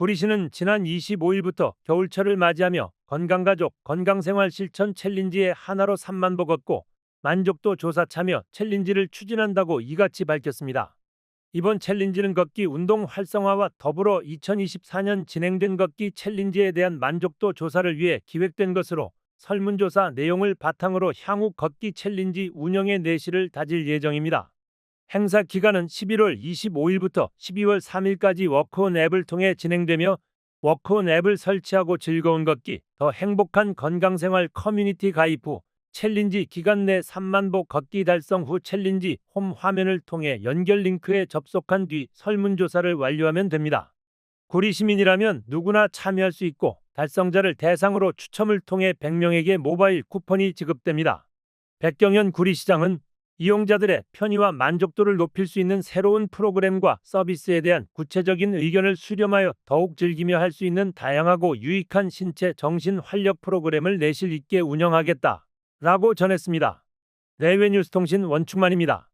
구리시는 지난 25일부터 겨울철을 맞이하며 건강가족 건강생활 실천 챌린지의 하나로 3만 보 걷고 만족도 조사 참여 챌린지를 추진한다고 이같이 밝혔습니다. 이번 챌린지는 걷기 운동 활성화와 더불어 2024년 진행된 걷기 챌린지에 대한 만족도 조사를 위해 기획된 것으로 설문조사 내용을 바탕으로 향후 걷기 챌린지 운영의 내실을 다질 예정입니다. 행사 기간은 11월 25일부터 12월 3일까지 워크온 앱을 통해 진행되며 워크온 앱을 설치하고 즐거운 걷기, 더 행복한 건강생활 커뮤니티 가입 후 챌린지 기간 내 3만 보 걷기 달성 후 챌린지 홈 화면을 통해 연결 링크에 접속한 뒤 설문조사를 완료하면 됩니다. 구리 시민이라면 누구나 참여할 수 있고 달성자를 대상으로 추첨을 통해 100명에게 모바일 쿠폰이 지급됩니다. 백경현 구리시장은 이용자들의 편의와 만족도를 높일 수 있는 새로운 프로그램과 서비스에 대한 구체적인 의견을 수렴하여 더욱 즐기며 할 수 있는 다양하고 유익한 신체 정신 활력 프로그램을 내실 있게 운영하겠다. 라고 전했습니다. 내외뉴스통신 원충만입니다.